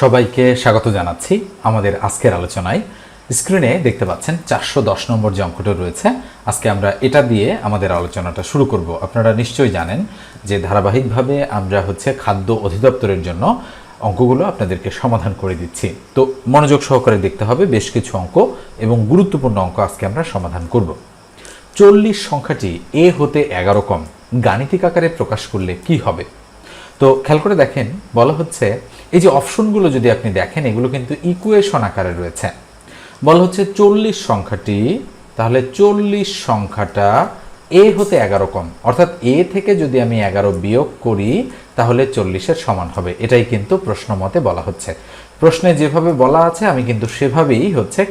সবাইকে স্বাগত জানাচ্ছি আমাদের আজকের আলোচনায়। স্ক্রিনে দেখতে পাচ্ছেন চারশো দশ নম্বর যে অঙ্কটা রয়েছে। আজকে আমরা এটা দিয়ে আমাদের আলোচনাটা শুরু করব। আপনারা নিশ্চয়ই জানেন যে ধারাবাহিকভাবে আমরা হচ্ছে খাদ্য অধিদপ্তরের জন্য অঙ্কগুলো আপনাদেরকে সমাধান করে দিচ্ছি। তো মনোযোগ সহকারে দেখতে হবে বেশ কিছু অঙ্ক এবং গুরুত্বপূর্ণ অঙ্ক আজকে আমরা সমাধান করব। চল্লিশ সংখ্যাটি এ হতে এগারো কম। গাণিতিক আকারে প্রকাশ করলে কি হবে? তো খেয়াল করে দেখেন, বলা হচ্ছে এই যে অপশনগুলো যদি আপনি দেখেন, এগুলো কিন্তু ইকুয়েশন আকারে রয়েছে। বলা হচ্ছে চল্লিশ সংখ্যাটি, তাহলে চল্লিশ সংখ্যাটা এ হতে এগারো কম। অর্থাৎ এ থেকে যদি আমি এগারো বিয়োগ করি, তাহলে চল্লিশের সমান হবে। এটাই কিন্তু প্রশ্ন মতে বলা হচ্ছে। প্রশ্নে যেভাবে বলা আছে, আমি কিন্তু সেভাবেই হচ্ছে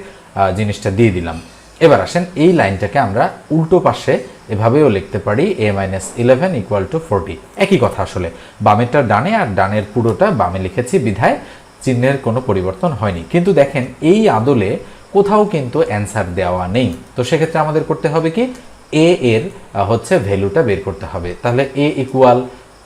জিনিসটা দিয়ে দিলাম। এবার আসেন এই লাইনটাকে আমরা উল্টো পাশে এভাবেও লিখতে পারি a minus eleven equal to forty একই কথা আসলে। বামেরটা ডানে আর ডানের পুরোটা বামে লিখেছি, বিধায় চিহ্নের কোনো পরিবর্তন হয়নি। কিন্তু দেখেন, এই আদলে কোথাও কিন্তু অ্যান্সার দেওয়া নেই। তো সেক্ষেত্রে আমাদের করতে হবে কি? এ এর হচ্ছে ভ্যালুটা বের করতে হবে। তাহলে এ ইকুয়াল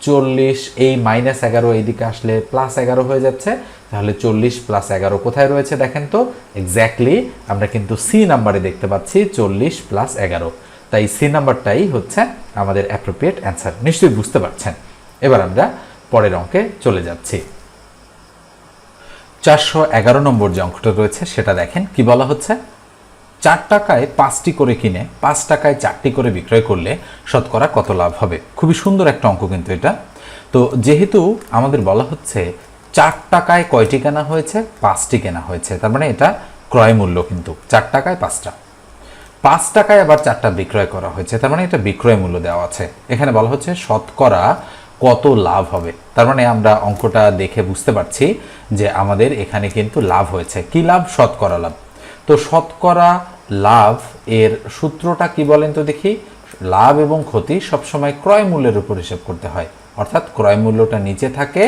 চল্লিশ, এই মাইনাস এগারো এইদিকে আসলে প্লাস এগারো হয়ে যাচ্ছে। তাহলে চল্লিশ প্লাস এগারো কোথায় রয়েছে দেখেন তো? এক্স্যাক্টলি আমরা কিন্তু সি নাম্বারে দেখতে পাচ্ছি, চল্লিশ প্লাস এগারো। তাই সি নাম্বারটাই হচ্ছে আমাদের অ্যাপ্রোপ্রিয়েট অ্যান্সার নিশ্চয়ই বুঝতে পারছেন। এবার আমরা পরের অঙ্কে চলে যাচ্ছি। চারশো এগারো নম্বর যে অঙ্কটা রয়েছে, সেটা দেখেন কি বলা হচ্ছে? চার টাকায় পাঁচটি করে কিনে, পাঁচ টাকায় চারটি করে বিক্রয় করলে শতকরা কত লাভ হবে? খুবই সুন্দর একটা অঙ্ক কিন্তু এটা। তো যেহেতু আমাদের বলা হচ্ছে চার টাকায় কয়টি কেনা হয়েছে? পাঁচটি কেনা হয়েছে। তার মানে এটা ক্রয় মূল্য কিন্তু। চার টাকায় পাঁচটা। পাঁচ টাকায় আবার চারটা বিক্রয় করা হয়েছে। তার মানে এটা বিক্রয় মূল্য দেওয়া আছে। এখানে বলা হচ্ছে শতকরা কত লাভ হবে। তার মানে আমরা অঙ্কটা দেখে বুঝতে পারছি যে আমাদের এখানে কিন্তু লাভ হয়েছে। কি লাভ? শতকরা লাভ। তো শতকরা লাভ এর সূত্রটা কি বলেন তো দেখি? লাভ এবং ক্ষতি সবসময় ক্রয় মূল্যের উপর হিসেব করতে হয়। অর্থাৎ ক্রয় মূল্যটা নিচে থাকে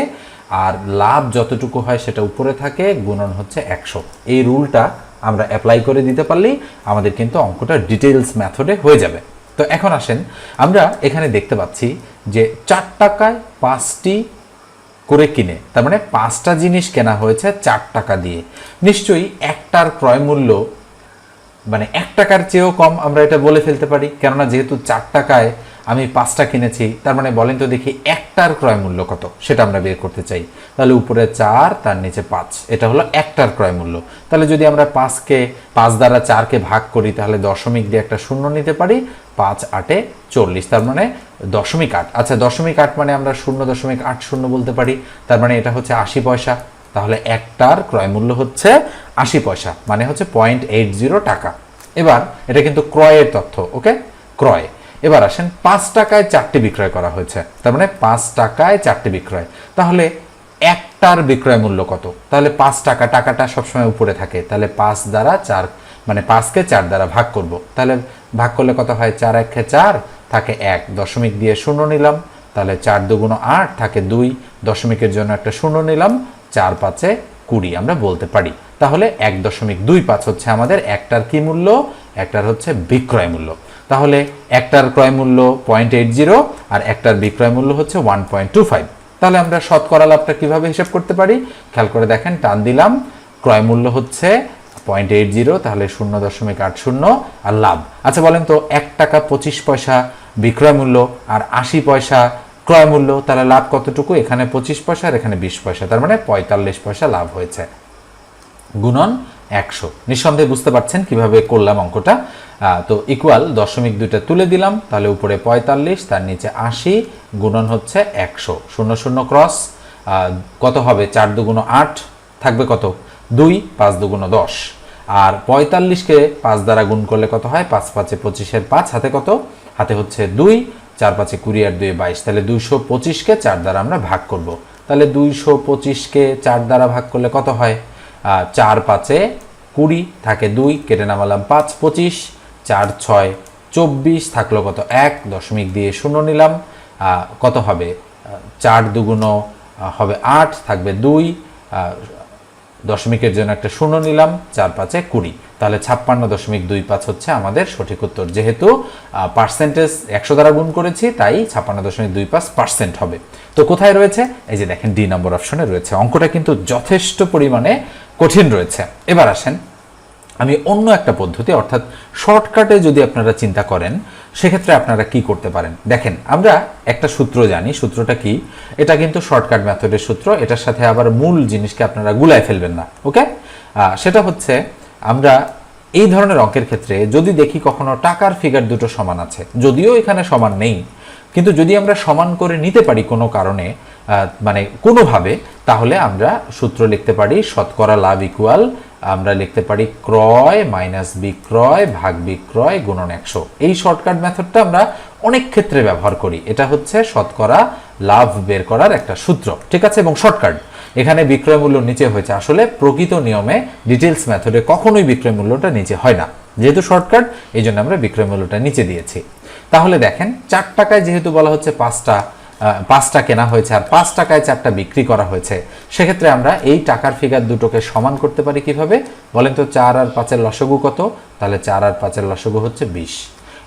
আর লাভ যতটুকু হয় সেটা উপরে থাকে, গুণন হচ্ছে একশো। এই রুলটা আমরা অ্যাপ্লাই করে দিতে পারলেই আমাদের কিন্তু অঙ্কটা ডিটেলস মেথডে হয়ে যাবে। তো এখন আসেন, আমরা এখানে দেখতে পাচ্ছি যে চার টাকায় পাঁচটি করে কিনে, তার মানে পাঁচটা জিনিস কেনা হয়েছে চার টাকা দিয়ে। নিশ্চয়ই একটার ক্রয় মূল্য মানে এক টাকার চেয়েও কম আমরা এটা বলে ফেলতে পারি, কেননা যেহেতু চার টাকায় আমি পাঁচটা কিনেছি, তার মানে বলেন তো দেখি একটার ক্রয় মূল্য কত, সেটা আমরা বের করতে চাই। তাহলে উপরে চার, তার নিচে পাঁচ, এটা হলো একটার ক্রয় মূল্য। তাহলে যদি আমরা পাঁচকে, পাঁচ দ্বারা চারকে ভাগ করি, তাহলে দশমিক দিয়ে একটা শূন্য নিতে পারি, পাঁচ আটে চল্লিশ, তার মানে দশমিক আট। আচ্ছা দশমিক আট মানে আমরা শূন্য দশমিক আট শূন্য বলতে পারি, তার মানে এটা হচ্ছে আশি পয়সা। তাহলে একটার ক্রয় মূল্য হচ্ছে আশি পয়সা মানে হচ্ছে পয়েন্ট এইট জিরো টাকা। এবার, এটা কিন্তু ক্রয়ের তথ্য, ওকে? ক্রয়। এবার আসেন, পাঁচ টাকায় চারটি বিক্রয় করা হয়েছে। তার মানে পাঁচ টাকায় চারটি বিক্রয়। তাহলে একটার বিক্রয় মূল্য কত? তাহলে পাঁচ টাকা, টাকাটা সবসময় উপরে থাকে। তাহলে পাঁচ দ্বারা চার মানে পাঁচকে চার দ্বারা ভাগ করব। তাহলে ভাগ করলে কত হয়? চার একে চার থাকে এক। দশমিক দিয়ে শূন্য নিলাম, তাহলে চার দুগুণ আট থাকে দুই। দশমিকের জন্য একটা শূন্য নিলাম, চার পাঁচে কুড়ি, আমরা বলতে পারি। তাহলে এক দশমিক দুই পাঁচ হচ্ছে আমাদের একটার কি মূল্য? একটার হচ্ছে বিক্রয় মূল্য। তাহলে একটার ক্রয় মূল্য পয়েন্ট এইট জিরো আর একটার বিক্রয় মূল্য হচ্ছে ওয়ান পয়েন্ট টু ফাইভ তাহলে আমরা শতকরা লাভটা কীভাবে হিসাব করতে পারি? খেয়াল করে দেখেন, টান দিলাম, ক্রয় মূল্য হচ্ছে পয়েন্ট এইট জিরো তাহলে শূন্য দশমিক আট শূন্য আর লাভ। আচ্ছা বলেন তো, এক টাকা পঁচিশ পয়সা বিক্রয় মূল্য আর আশি পয়সা ক্রয় মূল্য, তাহলে লাভ কতটুকু? এখানে পঁচিশ পয়সা আর এখানে বিশ পয়সা, তার মানে পঁয়তাল্লিশ পয়সা লাভ হয়েছে। গুণন একশো। নিঃসন্দেহে বুঝতে পারছেন কীভাবে করলাম অঙ্কটা? তো ইকুয়াল দশমিক দুইটা তুলে দিলাম, তাহলে উপরে পঁয়তাল্লিশ, তার নিচে আশি, গুণন হচ্ছে একশো। শূন্য শূন্য ক্রস কত হবে? চার দুগুণ আট থাকবে কত? দুই, পাঁচ দুগুণ দশ। আর পঁয়তাল্লিশকে পাঁচ দ্বারা গুণ করলে কত হয়? পাঁচ পাঁচে পঁচিশের পাঁচ, হাতে কত? হাতে হচ্ছে দুই, চার পাঁচে কুড়ি আর দুই বাইশ। তাহলে দুইশো পঁচিশকে চার দ্বারা আমরা ভাগ করব। তাহলে দুইশো পঁচিশকে চার দ্বারা ভাগ করলে কত হয়? চার পাঁচে কুড়ি থাকে দুই, কেটে নামালাম পাঁচ, পঁচিশ। চার ছয় চব্বিশ থাকল কত? এক দশমিক দিয়ে শূন্য নিলাম। কত হবে? চার দুগুণ হবে আট, থাকবে দুই। দশমিকের জন্য একটা শূন্য নিলাম, চার পাঁচে কুড়ি। তাহলে ছাপ্পান্ন দশমিক দুই পাঁচ হচ্ছে আমাদের সঠিক উত্তর। যেহেতু পার্সেন্টেজ একশো দ্বারা গুণ করেছি, তাই ছাপ্পান্ন দশমিক দুই পাঁচ পার্সেন্ট হবে। তো কোথায় রয়েছে? এই যে দেখেন ডি নম্বর অপশনে রয়েছে। অঙ্কটা কিন্তু যথেষ্ট পরিমাণে কঠিন রয়েছে। এবার আসেন। আমি অন্য একটা পদ্ধতি, অর্থাৎ শর্টকাটে যদি আপনারা চিন্তা করেন, সেক্ষেত্রে আপনারা কি করতে পারেন? দেখেন, আমরা একটা সূত্র জানি। সূত্রটা কি? এটা কিন্তু শর্টকাট মেথডের সূত্র। এটার সাথে আবার মূল জিনিসকে আপনারা গুলায় ফেলবেন না, ওকে? সেটা হচ্ছে, আমরা এই ধরনের অঙ্কের ক্ষেত্রে যদি দেখি কখনো টাকার ফিগার দুটো সমান আছে, যদিও এখানে সমান নেই, কিন্তু যদি আমরা সমান করে নিতে পারি কোনো কারণে মানে কোনোভাবে, তাহলে আমরা সূত্র লিখতে পারি, শতকরা লাভ ইকুয়াল আমরা লিখতে পারি ক্রয় মাইনাস বিক্রয় ভাগ বিক্রয় গুণন একশো। এই শর্টকাট মেথডটা আমরা অনেক ক্ষেত্রে ব্যবহার করি। এটা হচ্ছে শতকরা লাভ বের করার একটা সূত্র। ঠিক আছে? এবং শর্টকাট। এখানে বিক্রয় মূল্য নিচে হয়েছে। আসলে প্রকৃত নিয়মে ডিটেলস মেথডে কখনোই বিক্রয় মূল্যটা নিচে হয় না। যেহেতু শর্টকাট, এই জন্য আমরা বিক্রয় মূল্যটা নিচে দিয়েছি। তাহলে দেখেন, চার টাকায় যেহেতু বলা হচ্ছে পাঁচটা পাঁচটা কেনা হয়েছে আর পাঁচ টাকায় চারটা বিক্রি করা হয়েছে। সেক্ষেত্রে আমরা এই টাকার ফিগার দুটোকে সমান করতে পারি কীভাবে? বলেন তো, চার আর পাঁচের লসগু কত? তাহলে চার আর পাঁচের লসগু হচ্ছে বিশ।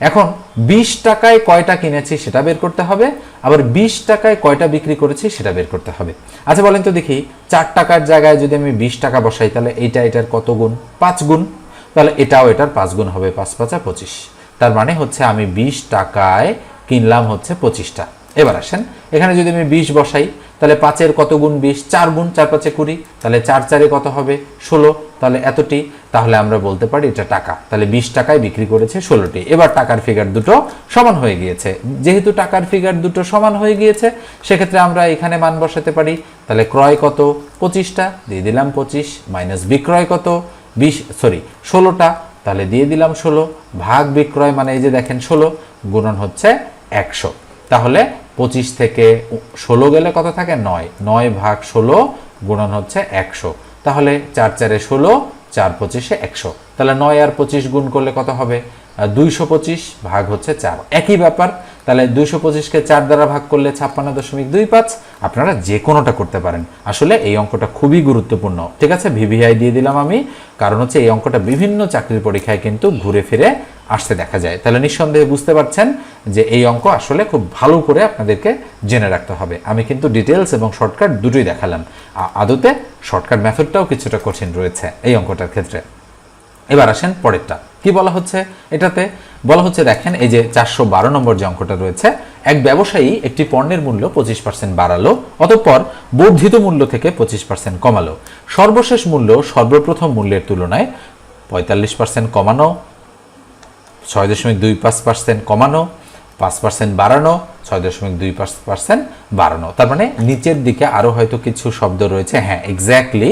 এখন বিশ টাকায় কয়টা কিনেছি সেটা বের করতে হবে, আবার বিশ টাকায় কয়টা বিক্রি করেছি সেটা বের করতে হবে। আচ্ছা বলেন তো দেখি, চার টাকার জায়গায় যদি আমি বিশ টাকা বসাই, তাহলে এইটা এটার কত গুণ? পাঁচ গুণ। তাহলে এটাও এটার পাঁচ গুণ হবে, পাঁচ পাঁচা পঁচিশ। তার মানে হচ্ছে আমি বিশ টাকায় কিনলাম হচ্ছে পঁচিশটা। এবার আসেন। এখানে যদি আমি বিশ বসাই, তাহলে পাঁচের কত গুণ বিশ? চার গুণ, চার পাঁচে কুড়ি। তাহলে চার চারে কত হবে? ষোলো। তাহলে এতটি। তাহলে আমরা বলতে পারি এটা টাকা। তাহলে বিশ টাকায় বিক্রি করেছে ষোলোটি। এবার টাকার ফিগার দুটো সমান হয়ে গিয়েছে। যেহেতু টাকার ফিগার দুটো সমান হয়ে গিয়েছে, সেক্ষেত্রে আমরা এখানে মান বসাতে পারি। তাহলে ক্রয় কত? পঁচিশটা। দিয়ে দিলাম পঁচিশ মাইনাস বিক্রয় কত? বিশ, সরি, ষোলোটা। তাহলে দিয়ে দিলাম ষোলো। ভাগ বিক্রয় মানে এই যে দেখেন ষোলো, গুণন হচ্ছে একশো। তাহলে পঁচিশ থেকে ষোলো গেলে কত থাকে? নয়। নয় ভাগ ষোলো গুণন হচ্ছে একশো। তাহলে চার চারে ষোলো, চার পঁচিশে একশো। তাহলে নয় আর পঁচিশ গুণ করলে কত হবে? দুইশো পঁচিশ ভাগ হচ্ছে চার। একই ব্যাপার তাহলে দুইশো পঁচিশকে চার দ্বারা ভাগ করলে ছাপ্পান্ন দশমিক দুই পাঁচ। আপনারা যে কোনোটা করতে পারেন। আসলে এই অঙ্কটা খুবই গুরুত্বপূর্ণ। ঠিক আছে? ভিভিআই দিয়ে দিলাম আমি। কারণ হচ্ছে এই অঙ্কটা বিভিন্ন চাকরির পরীক্ষায় কিন্তু ঘুরে ফিরে আসতে দেখা যায়। তাহলে নিঃসন্দেহে বুঝতে পারছেন যে এই অঙ্ক আসলে খুব ভালো করে আপনাদেরকে জেনে রাখতে হবে। আমি কিন্তু ডিটেলস এবং শর্টকাট দুটোই দেখালাম। আদতে শর্টকাট মেথডটাও কিছুটা কঠিন রয়েছে এই অঙ্কটার ক্ষেত্রে। এবার আসেন পরেরটা। কি বলা হচ্ছে? এটাতে বলা হচ্ছে, দেখেন, এই যে চারশো বারো নম্বর যে অঙ্কটা রয়েছে, এক ব্যবসায়ী একটি পণ্যের মূল্য পঁচিশ পার্সেন্ট বাড়ালো, অতঃপর বর্ধিত মূল্য থেকে পঁচিশ পার্সেন্ট কমালো। সর্বশেষ মূল্য সর্বপ্রথম মূল্যের তুলনায় পঁয়তাল্লিশ পার্সেন্ট কমানো, ছয় দশমিক দুই পাঁচ পার্সেন্ট কমানো, পাঁচ পার্সেন্ট বাড়ানো ছয় দশমিক দুই পার্সেন্ট বাড়ানো। তার মানে নিচের দিকে আরও হয়তো কিছু শব্দ রয়েছে। হ্যাঁ এক্স্যাক্টলি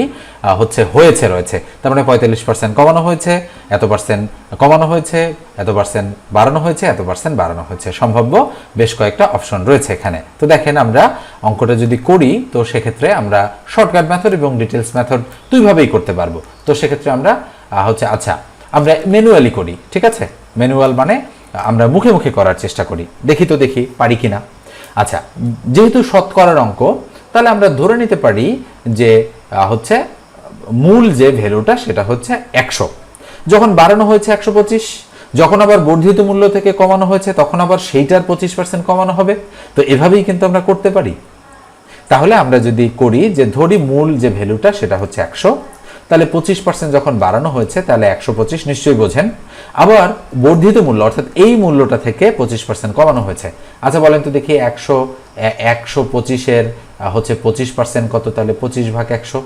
হচ্ছে, হয়েছে, রয়েছে। তার মানে পঁয়তাল্লিশ পার্সেন্ট কমানো হয়েছে, এত পার্সেন্ট কমানো হয়েছে, এত পার্সেন্ট বাড়ানো হয়েছে, এত পার্সেন্ট বাড়ানো হয়েছে। সম্ভাব্য বেশ কয়েকটা অপশন রয়েছে এখানে। তো দেখেন আমরা অঙ্কটা যদি করি, তো সেক্ষেত্রে আমরা শর্টকাট মেথড এবং ডিটেলস মেথড দুইভাবেই করতে পারব। তো সেক্ষেত্রে আমরা হচ্ছে আচ্ছা আমরা ম্যানুয়ালি করি, ঠিক আছে? ম্যানুয়াল মানে আমরা মুখে মুখে করার চেষ্টা করি। দেখি তো দেখি পারি কিনা। আচ্ছা যেহেতু শতকরার অঙ্ক, তাহলে আমরা ধরে নিতে পারি যে হচ্ছে মূল যে ভ্যালুটা সেটা হচ্ছে একশো। যখন বাড়ানো হয়েছে একশো পঁচিশ, যখন আবার বর্ধিত মূল্য থেকে কমানো হয়েছে, তখন আবার সেইটার পঁচিশ পার্সেন্ট কমানো হবে। তো এভাবেই কিন্তু আমরা করতে পারি। তাহলে আমরা যদি করি যে ধরি মূল যে ভ্যালুটা সেটা হচ্ছে একশো তাহলে পঁচিশ পার্সেন্ট যখন বাড়ানো হয়েছে, তাহলে একশো পঁচিশ নিশ্চয়ই বোঝেন। আবার বর্ধিত মূল্য, অর্থাৎ এই মূল্যটা থেকে পঁচিশ পার্সেন্ট কমানো হয়েছে। আচ্ছা বলেন তো দেখি, একশো একশো পঁচিশের হচ্ছে পঁচিশ পার্সেন্ট কত, তাহলে পঁচিশ ভাগ একশো।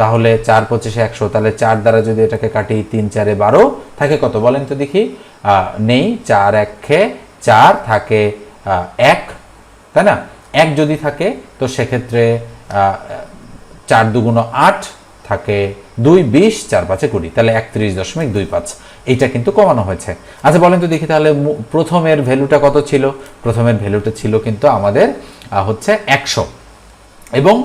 তাহলে চার পঁচিশে একশো, তাহলে চার দ্বারা যদি এটাকে কাটি তিন চারে বারো, থাকে কত? বলেন তো দেখি নেই, চার এক চার থাকে এক, তাই না? এক যদি থাকে, তো সেক্ষেত্রে চার দুগুণ আট থাকে দুই বিশ, চার পাঁচে কুড়ি, তাহলে একত্রিশ দশমিক দুই পাঁচ। এইটা কিন্তু কমানো হয়েছে। আচ্ছা বলেন তো দেখি তাহলে প্রথমের ভ্যালুটা কত ছিল? প্রথমের ভ্যালুটা ছিল কিন্তু আমাদের হচ্ছে একশো। এবং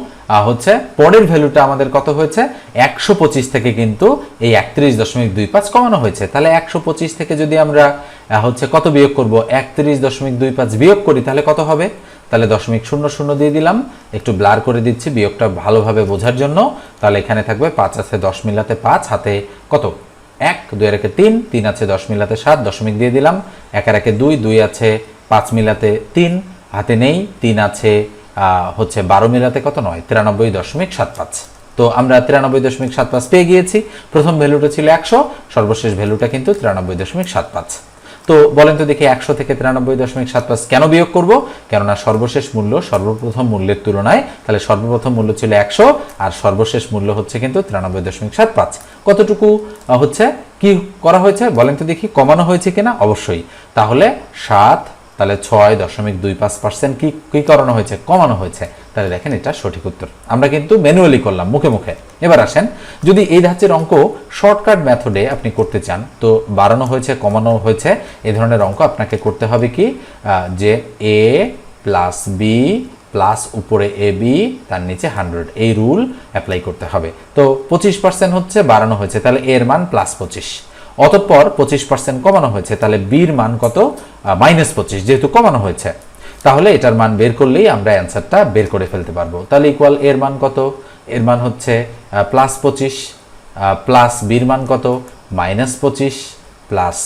হচ্ছে পরের ভ্যালুটা আমাদের কত হয়েছে? একশো পঁচিশ থেকে কিন্তু এই একত্রিশ দশমিক দুই পাঁচ কমানো হয়েছে। তাহলে একশো পঁচিশ থেকে যদি আমরা হচ্ছে কত বিয়োগ করব? একত্রিশ দশমিক দুই পাঁচ বিয়োগ করি, তাহলে কত হবে? তাহলে দশমিক শূন্য শূন্য দিয়ে দিলাম। একটু ব্লার করে দিচ্ছি বিয়োগটা ভালোভাবে বোঝার জন্য। তাহলে এখানে থাকবে পাঁচ আছে দশ মিলাতে পাঁচ, হাতে কত? এক, দুই একে তিন তিন আছে দশ মিলাতে সাত, দশমিক দিয়ে দিলাম। এক আর একে দুই দুই আছে পাঁচ মিলাতে তিন, হাতে নেই, তিন আছে হচ্ছে বারো মিলাতে কত? নয়, তিরানব্বই দশমিক সাত পাঁচ। তো আমরা তিরানব্বই দশমিক সাত পাঁচ পেয়ে গিয়েছি। প্রথম ভ্যালুটা ছিল একশো, সর্বশেষ ভ্যালুটা কিন্তু তিরানব্বই দশমিক সাত পাঁচ। তো বলেন তো দেখি একশো থেকে তিরানব্বই দশমিক সাত পাঁচ কেন বিয়োগ করব? কেননা সর্বশেষ মূল্য সর্বপ্রথম মূল্যের তুলনায় তাহলে সর্বপ্রথম মূল্য ছিল একশো আর সর্বশেষ মূল্য হচ্ছে কিন্তু তিরানব্বই দশমিক সাত পাঁচ। কতটুকু হচ্ছে? কি করা হয়েছে? বলেন তো দেখি কমানো হয়েছে কিনা? অবশ্যই। তাহলে সাত, তাহলে ছয় দশমিক দুই পাঁচ পার্সেন্ট কি কি করানো হয়েছে? কমানো হয়েছে। তাহলে দেখেন এটা সঠিক উত্তর। আমরা কিন্তু ম্যানুয়ালি করলাম, মুখে মুখে। এবার আসেন, যদি এই ধাঁচের অঙ্ক শর্টকাট মেথডে আপনি করতে চান, তো বাড়ানো হয়েছে, কমানো হয়েছে এই ধরনের অঙ্ক আপনাকে করতে হবে কি? যে এ প্লাস বি প্লাস উপরে এ বি তার নিচে হান্ড্রেড এই রুল অ্যাপ্লাই করতে হবে। তো পঁচিশ পার্সেন্ট হচ্ছে, বাড়ানো হয়েছে, তাহলে এর মান প্লাস পঁচিশ। অতঃপর পঁচিশ পার্সেন্ট কমানো হয়েছে, তাহলে বির মান কত? মাইনাস পঁচিশ, যেহেতু কমানো হয়েছে। তাহলে এটার মান বের করলেই আমরা অ্যান্সারটা বের করে ফেলতে পারব। তাহলে ইকুয়াল এর মান কত? এর মান হচ্ছে প্লাস পঁচিশ প্লাস বির মান কত? মাইনাস পঁচিশ প্লাস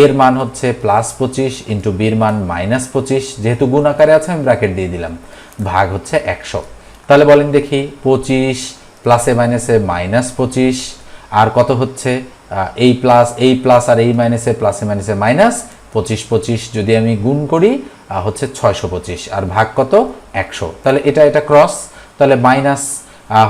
এর মান হচ্ছে প্লাস পঁচিশ ইন্টু বির মান মাইনাস পঁচিশ। যেহেতু গুণ আকারে আছে, আমি ব্র্যাকেট দিয়ে দিলাম। ভাগ হচ্ছে একশো। তাহলে বলেন দেখি, পঁচিশ প্লাসে মাইনাসে মাইনাস পঁচিশ, আর কত হচ্ছে? এই প্লাস এই প্লাস আর এই মাইনাসে প্লাসে মাইনাসে মাইনাস পঁচিশ পঁচিশ যদি আমি গুণ করি হচ্ছে ছয়শো পঁচিশ। আর ভাগ কত? একশো। তাহলে এটা এটা ক্রস তাহলে মাইনাস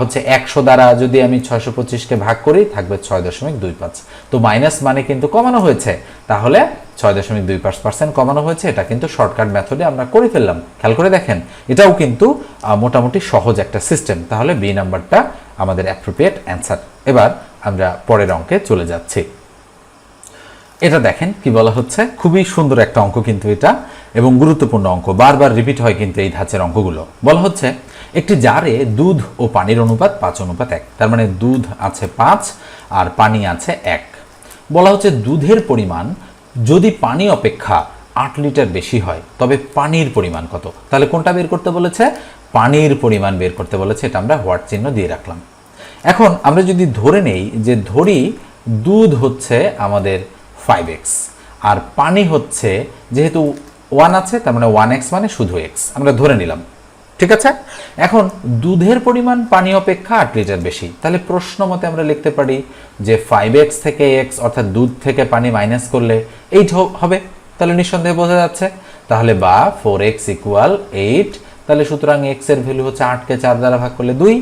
হচ্ছে একশো দ্বারা যদি আমি ছয়শো পঁচিশকে ভাগ করি, থাকবে ছয় দশমিক দুই পাঁচ। তো মাইনাস মানে কিন্তু কমানো হয়েছে। তাহলে ছয় দশমিক দুই পাঁচ পার্সেন্ট কমানো হয়েছে। এটা কিন্তু শর্টকাট মেথডে আমরা করে ফেললাম। খেয়াল করে দেখেন, এটাও কিন্তু মোটামুটি সহজ একটা সিস্টেম তাহলে বি নাম্বারটা আমাদের অ্যাপ্রোপ্রিয়েট অ্যান্সার এবার আমরা পরের অঙ্কে চলে যাচ্ছি। এটা দেখেন কি বলা হচ্ছে? খুবই সুন্দর একটা অঙ্ক কিন্তু এটা এবং গুরুত্বপূর্ণ অঙ্ক। বারবার রিপিট হয় কিন্তু এই ধাঁচের অঙ্কগুলো। বলা হচ্ছে, একটি জারে দুধ ও পানির অনুপাত পাঁচ, অনুপাত এক। তার মানে দুধ আছে পাঁচ আর পানি আছে এক। বলা হচ্ছে, দুধের পরিমাণ যদি পানি অপেক্ষা আট লিটার বেশি হয়, তবে পানির পরিমাণ কত? তাহলে কোনটা বের করতে বলেছে? পানির পরিমাণ বের করতে বলেছে, এটা আমরা হোয়াট চিহ্ন দিয়ে রাখলাম। এখন আমরা যদি ধরে নেই যে ধরি দুধ হচ্ছে আমাদের ফাইভ এক্স আর পানি হচ্ছে, যেহেতু ওয়ান আছে, তার মানে ওয়ান এক্স মানে শুধু এক্স আমরা ধরে নিলাম। ঠিক আছে? এখন দুধের পরিমাণ পানি অপেক্ষা আট লিটার বেশি। তাহলে প্রশ্ন মতে আমরা লিখতে পারি যে ফাইভ এক্স থেকে এক্স অর্থাৎ দুধ থেকে পানি মাইনাস করলে এইট হবে। তাহলে নিঃসন্দেহে বোঝা যাচ্ছে। তাহলে বা ফোর এক্স ইকুয়াল এইট তাহলে সুতরাং এক্সের ভ্যালু হচ্ছে আটকে চার দ্বারা ভাগ করলে দুই।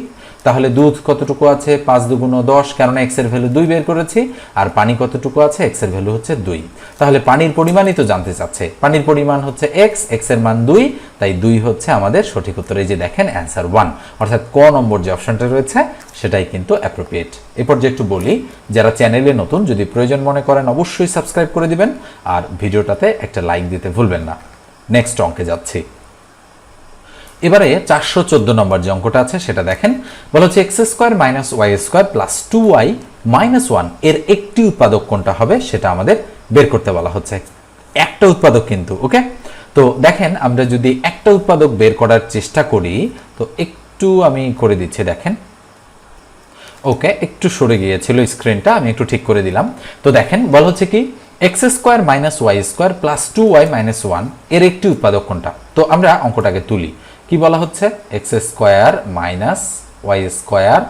তাহলে দুধ কতটুকু আছে? পাঁচ দুগুণ দশ, কেননা এক্সের ভ্যালু দুই বের করেছি, আর পানি কতটুকু আছে? এক্সের ভ্যালু হচ্ছে দুই। তাহলে পানির পরিমাণই তো জানতে চাচ্ছে। পানির পরিমাণ হচ্ছে এক্স এক্সের মান দুই, তাই দুই হচ্ছে আমাদের সঠিক উত্তর। এই যে দেখেন অ্যান্সার ওয়ান অর্থাৎ ক নম্বর যে অপশনটা রয়েছে, সেটাই কিন্তু অ্যাপ্রোপ্রিয়েট এরপর যে একটু বলি, যারা চ্যানেলে নতুন, যদি প্রয়োজন মনে করেন, অবশ্যই সাবস্ক্রাইব করে দিবেন, আর ভিডিওটাতে একটা লাইক দিতে ভুলবেন না। নেক্সট অঙ্কে যাচ্ছি। এবারে চারশো চোদ্দ নম্বর যে অঙ্কটা আছে, সেটা দেখেন। বলা হচ্ছে x square minus y square plus two y minus ওয়ানের একটি উৎপাদক কোনটা হবে, সেটা আমাদের বের করতে বলা হচ্ছে। একটা উৎপাদক কিন্তু, ওকে? তো দেখেন, আমরা যদি একটা উৎপাদক বের করার চেষ্টা করি, তো একটু আমি করে দিচ্ছি, দেখেন। ওকে, একটু সরে গিয়েছিল স্ক্রিনটা, আমি একটু ঠিক করে দিলাম। তো দেখেন, বলা হচ্ছে কি x square minus y square plus two y minus ওয়ানের একটি উৎপাদক কোনটা? তো আমরা অঙ্কটাকে তুলি। কি বলা হচ্ছে? X square minus y square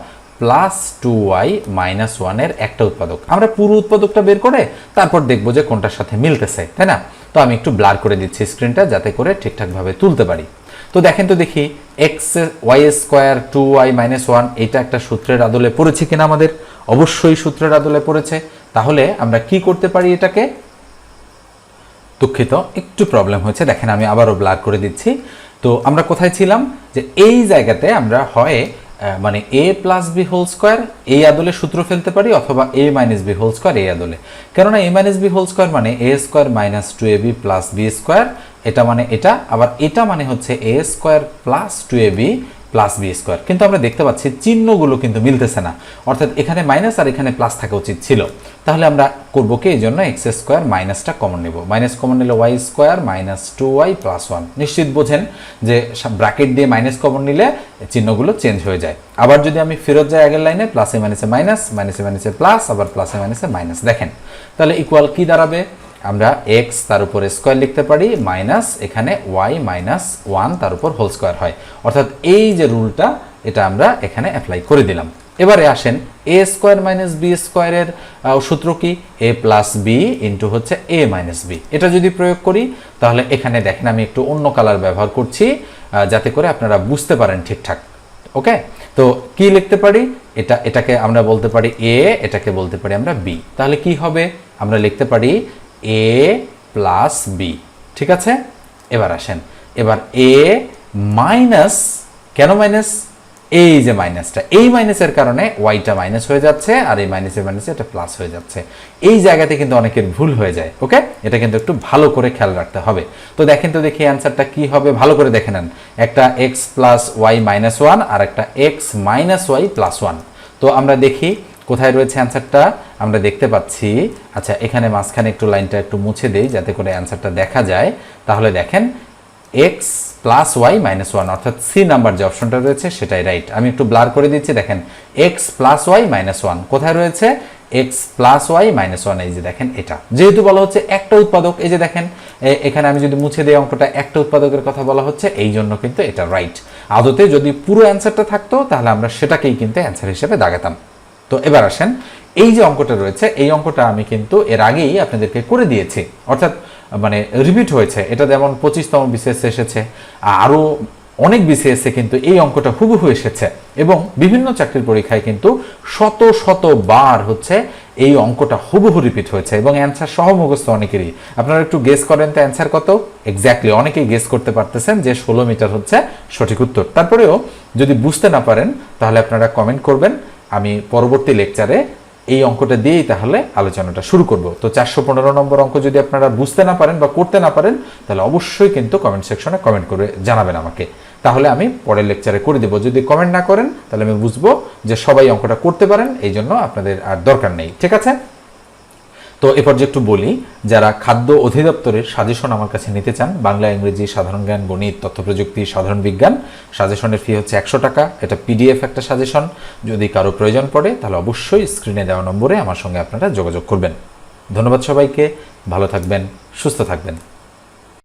plus two y minus ওয়ানের একটা উৎপাদক। আমরা পুরো উৎপাদকটা বের করে তারপর দেখব যে কোনটার সাথে মিলতেছে, তাই না? তো আমি একটু ব্লার করে দিচ্ছি স্ক্রিনটা যাতে করে ঠিকঠাকভাবে তুলতে পারি। তো দেখেন তো দেখি x y square two y minus one এটা একটা সূত্রের আদলে পড়েছে কিনা আমাদের? অবশ্যই সূত্রের আদলে পড়েছে। তাহলে আমরা কি করতে পারি এটাকে? দুঃখিত, একটু প্রবলেম হয়েছে। দেখেন আমি আবারও ব্লার করে দিচ্ছি। তো আমরা কোথায় ছিলাম? যে এই জায়গাতে আমরা হয় মানে a plus b whole square এই আদলে সূত্র ফেলতে পারি অথবা a minus b whole square এই আদলে। কেননা a minus b whole square মানে a square minus two a b plus b square এটা মানে এটা, আবার এটা মানে হচ্ছে a square plus two a b plus b square কিন্তু আমরা দেখতে পাচ্ছি চিহ্নগুলো কিন্তু মিলতেছে না। অর্থাৎ এখানে মাইনাস আর এখানে প্লাস থাকা উচিত ছিল। তাহলে আমরা করব কি? এই জন্য এক্স স্কোয়ার মাইনাসটা কমন নেব। মাইনাস কমন নিলে y square minus two y plus one নিশ্চিত বোঝেন যে ব্র্যাকেট দিয়ে মাইনাস কমন নিলে চিহ্নগুলো চেঞ্জ হয়ে যায়। আবার যদি আমি ফেরত যাই আগের লাইনে প্লাসে মাইনাসে মাইনাস মাইনাসে মাইনাসে প্লাস আবার প্লাসে মাইনাসে মাইনাস দেখেন, তাহলে ইকুয়াল কি দাঁড়াবে? আমরা এক্স তার উপরে স্কোয়ার লিখতে পারি মাইনাস এখানে ওয়াই মাইনাস ওয়ান তার উপর হোল স্কোয়ার হয়। অর্থাৎ এই যে রুলটা, এটা আমরা এখানে অ্যাপ্লাই করে দিলাম। এবারে আসেন এ স্কোয়ার মাইনাস বি স্কোয়ারের সূত্র কি? এ প্লাস বি ইন্টু হচ্ছে এ মাইনাস বি এটা যদি প্রয়োগ করি, তাহলে এখানে দেখেন আমি একটু অন্য কালার ব্যবহার করছি যাতে করে আপনারা বুঝতে পারেন ঠিকঠাক। ওকে তো কি লিখতে পারি? এটা, এটাকে আমরা বলতে পারি এ এটাকে বলতে পারি আমরা বি তাহলে কি হবে? আমরা লিখতে পারি এ প্লাস বি ঠিক আছে? এবার আসেন। এবার এ মাইনাস কেন মাইনাস এই যে মাইনাসটা এই মাইনাসের কারণে ওয়াইটা মাইনাস হয়ে যাচ্ছে আর এই মাইনাসের মাইনাসে এটা প্লাস হয়ে যাচ্ছে। এই জায়গাতে কিন্তু অনেকের ভুল হয়ে যায়, ওকে? এটা কিন্তু একটু ভালো করে খেয়াল রাখতে হবে। তো দেখেন তো দেখি অ্যান্সারটা কি হবে, ভালো করে দেখে নেন। একটা x plus y minus one আর একটা x minus y plus one তো আমরা দেখি কোথায় রয়েছে অ্যান্সারটা? আমরা দেখতে পাচ্ছি। আচ্ছা এখানে মাঝখানে একটু লাইনটা একটু মুছে দেই যাতে করে অ্যান্সারটা দেখা যায়। তাহলে দেখেন x plus y minus one অর্থাৎ সি নাম্বার যে অপশনটা রয়েছে, সেটাই রাইট আমি একটু ব্লার করে দিচ্ছি, দেখেন x plus y minus one কোথায় রয়েছে? X plus y minus one এই যে দেখেন এটা। যেহেতু বলা হচ্ছে একটা উৎপাদক, এই যে দেখেন এখানে আমি যদি মুছে দিই অঙ্কটা, একটা উৎপাদকের কথা বলা হচ্ছে, এই জন্য কিন্তু এটা রাইট আদতে যদি পুরো অ্যান্সারটা থাকতো, তাহলে আমরা সেটাকেই কিন্তু অ্যান্সার হিসেবে দাগাতাম। তো এবার আসেন, এই যে অঙ্কটা রয়েছে, এই অঙ্কটা আমি কিন্তু এর আগেই আপনাদেরকে করে দিয়েছি। অর্থাৎ মানে রিপিট হয়েছে। এটা যেমন পঁচিশতম বিসিএস এসেছে, আরও অনেক বিসিএসে কিন্তু এই অঙ্কটা হুবহু এসেছে এবং বিভিন্ন চাকরির পরীক্ষায় কিন্তু শত শত বার হচ্ছে এই অঙ্কটা হুবহু রিপিট হয়েছে এবং অ্যান্সার সহ মুখস্থ অনেকেরই। আপনারা একটু গেস করেন তো অ্যান্সার কত? এক্স্যাক্টলি অনেকেই গেস করতে পারতেছেন যে ষোলো মিটার হচ্ছে সঠিক উত্তর। তারপরেও যদি বুঝতে না পারেন, তাহলে আপনারা কমেন্ট করবেন। আমি পরবর্তী লেকচারে এই অঙ্কটা দিয়েই তাহলে আলোচনাটা শুরু করব। তো চারশো পনেরো নম্বর অঙ্ক যদি আপনারা বুঝতে না পারেন বা করতে না পারেন, তাহলে অবশ্যই কিন্তু কমেন্ট সেকশনে কমেন্ট করে জানাবেন আমাকে। তাহলে আমি পরের লেকচারে করে দেবো। যদি কমেন্ট না করেন, তাহলে আমি বুঝব যে সবাই অঙ্কটা করতে পারেন এই জন্য আপনাদের আর দরকার নেই। ঠিক আছে? তো এ পর্যায়ে একটু বলি, যারা খাদ্য অধিদপ্তরের সাজেশন আমার কাছে নিতে চান, বাংলা, ইংরেজি, সাধারণ জ্ঞান, গণিত তথ্য প্রযুক্তি সাধারণ বিজ্ঞান, সাজেশনের ফি হচ্ছে একশো টাকা। এটা পিডিএফ একটা সাজেশন। যদি কারও প্রয়োজন পড়ে, তাহলে অবশ্যই স্ক্রিনে দেওয়া নম্বরে আমার সঙ্গে আপনারা যোগাযোগ করবেন। ধন্যবাদ সবাইকে। ভালো থাকবেন, সুস্থ থাকবেন।